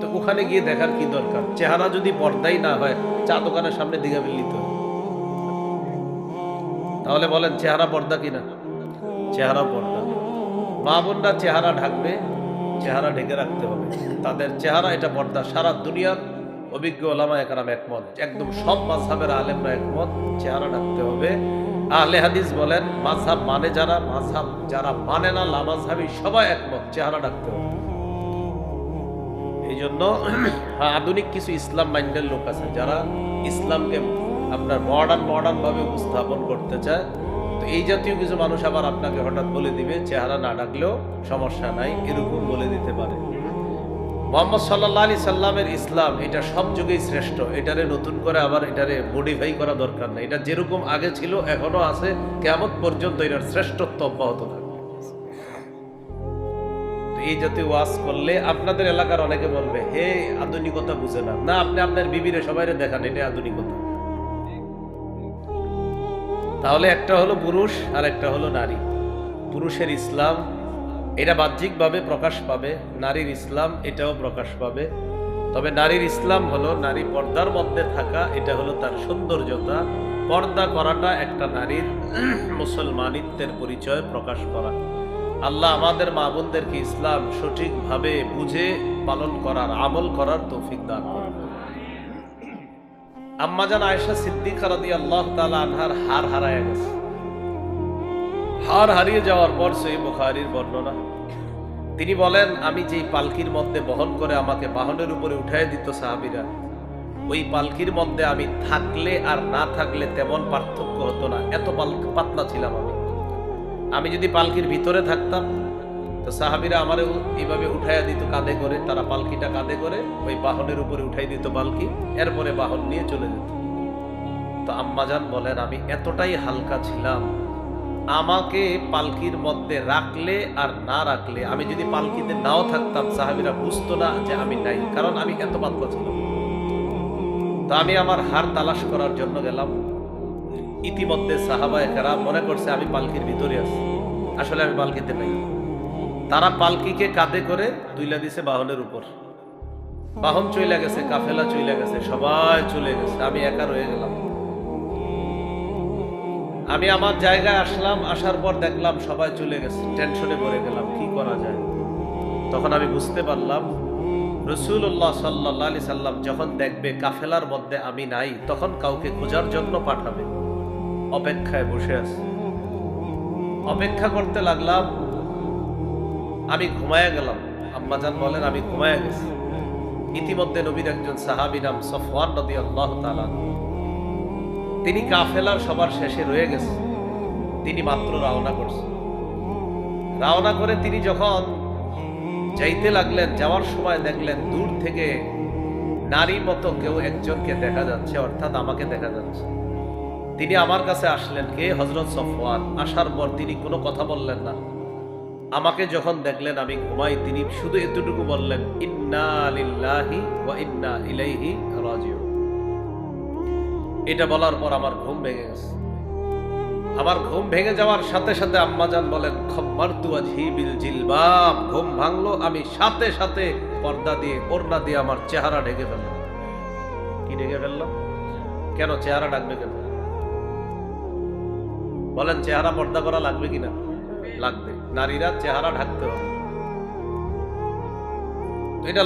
তো ওখানে গিয়ে দেখার কি দরকার? চেহারা যদি পর্দাই না হয় চা দোকানের সামনে দিঘা মিলিত তাহলে বলেন, চেহারা পর্দা কিনা? চেহারা পর্দা। মা বোনরা চেহারা ঢাকবে, চেহারা ঢেকে রাখতে হবে। তাদের চেহারা এটা পর্দা। সারা দুনিয়ার অভিজ্ঞ ওলামা একরাম একমত। একদম সব মাঝহাবের আলেমরা একমত, চেহারা ঢাকতে হবে। আহলে হাদিস বলেন, মাঝহাব মানে যারা, মাঝহাব যারা মানে না লামাজহাবি সবাই একমত, চেহারা ঢাকতে হবে। এই জন্য হ্যাঁ, আধুনিক কিছু ইসলাম মাইন্ডের লোক আছে যারা ইসলামকে আপনার মডার্ন মডার্ন ভাবে উপস্থাপন করতে চায়। তো এই জাতীয় কিছু মানুষ আবার আপনাকে হঠাৎ বলে দিবে চেহারা না ডাকলেও সমস্যা নাই এরকম বলে দিতে পারে। মোহাম্মদ সাল্লাহ আলি সাল্লামের ইসলাম এটা সব যুগেই শ্রেষ্ঠ। এটারে নতুন করে আবার এটারে মডিফাই করা দরকার নেই। এটা যেরকম আগে ছিল এখনও আছে। কেমন পর্যন্ত এটার শ্রেষ্ঠত্ব অব্যাহত থাকবে। তো এই জাতীয় ওয়াজ করলে আপনাদের এলাকার অনেকে বলবে, হে, আধুনিকতা বুঝে না। না, আপনি আপনার বিবিরে সবাইরে দেখান, এটা আধুনিকতা। তাহলে একটা হলো পুরুষ, আর একটা হলো নারী। পুরুষের ইসলাম, এটা বাহ্যিকভাবে প্রকাশ পাবে, নারীর ইসলাম, এটাও প্রকাশ পাবে। তবে নারীর ইসলাম হলো, নারী পর্দার মধ্যে থাকা, এটা হলো তার সৌন্দর্যতা। পর্দা করাটা একটা নারীর মুসলমানিত্বের পরিচয় প্রকাশ করা। আল্লাহ আমাদের মা বোনদেরকে ইসলাম সঠিকভাবে বুঝে পালন করার, আমল করার তৌফিক দান করেন। আম্মাজান আয়েশা সিদ্দিকা রাদিয়াল্লাহু তাআলা আনহার হার হারায় গেছে। হার হারিয়ে যাওয়ার পর সেই বুখারীর বর্ণনা। তিনি বলেন, আমি যেই পালকির মধ্যে বহন করে আমাকে বাহনের উপরে উঠায় দিত সাহাবীরা, ওই পালকির মধ্যে আমি থাকলে আর না থাকলে তেমন পার্থক্য হতো না। এত পাতলা ছিলাম আমি। আমি যদি পালকির ভিতরে থাকতাম, তো সাহাবিরা আমারে এইভাবে উঠাইয়া দিত কাঁধে করে, তারা পালকিটা কাঁধে করে ওই বাহনের উপরে উঠাই দিত পালকি, এরপরে বাহন নিয়ে চলে যেত। তো আম্মাজান বলেন, আমি এতটাই হালকা ছিলাম, আমাকে পালকির মধ্যে রাখলে আর না রাখলে, আমি যদি পালকিতে নাও থাকতাম, সাহাবিরা বুঝতো না যে আমি নাই, কারণ আমি এত পাতলা ছিলাম। তো আমি আমার হার তালাশ করার জন্য গেলাম। ইতিমধ্যে সাহাবা একারা মনে করছে আমি পালকির ভিতরে আছি। আসলে আমি পালকিতে নাই। তারা পালকিকে কাঁধে করে তুইলা দিছে বাহনের উপর। বাহন চলে গেছে, কাফেলা চলে গেছে, সবাই চলে গেছে। আমি একা রয়ে গেলাম। আমি আমার জায়গায় আসলাম, আসার পর দেখলাম সবাই চলে গেছে। টেনশনে পড়ে গেলাম, কি করা যায়? তখন আমি বুঝতে পারলাম রসুল্লাহ সাল্লাহ আলি সাল্লাম যখন দেখবে কাফেলার মধ্যে আমি নাই, তখন কাউকে খোঁজার জন্য পাঠাবে। অপেক্ষায় বসে আছে। অপেক্ষা করতে লাগলাম, আমি ঘুমায় গেলাম। আম্মাজান বলেন, আমি ঘুমায় গেছি। ইতিমধ্যে নবীর একজন সাহাবি নাম সফওয়ান নদী আল্লাহ তালা তিনি কাফেলার সবার শেষে রয়ে গেছে। তিনি মাত্র রওনা করছেন রওনা করে তিনি যখন যাইতে লাগলেন, যাওয়ার সময় দেখলেন দূর থেকে নারী মতো কেউ একজনকে দেখা যাচ্ছে, অর্থাৎ আমাকে দেখা যাচ্ছে। তিনি আমার কাছে আসলেন কে? হজরত সফওয়ান। আসার পর তিনি কোনো কথা বললেন না। আমাকে যখন দেখলেন আমি ঘুমাই, তিনি শুধু এতটুকু বললেন, ইন্না লিল্লাহি ওয়া ইন্না ইলাইহি রাজিউন। এটা বলার পর আমার ঘুম ভেঙে গেছে। আমার ঘুম ভেঙে যাওয়ার সাথে সাথে আম্মাজান বলেন খম্মার তুয়া ঝিবিল জিলবাব। ঘুম ভাঙলো, আমি সাথে সাথে পর্দা দিয়ে, ওড়না দিয়ে আমার চেহারা ঢেকে ফেললাম। কি ঢেকে ফেললাম? কেন? চেহারা ডাকবে কেন? বলেন চেহারা পর্দা করা লাগবে কিনা? লাগবে। নারীরা চেহারা ঢাকতে হবে। এটা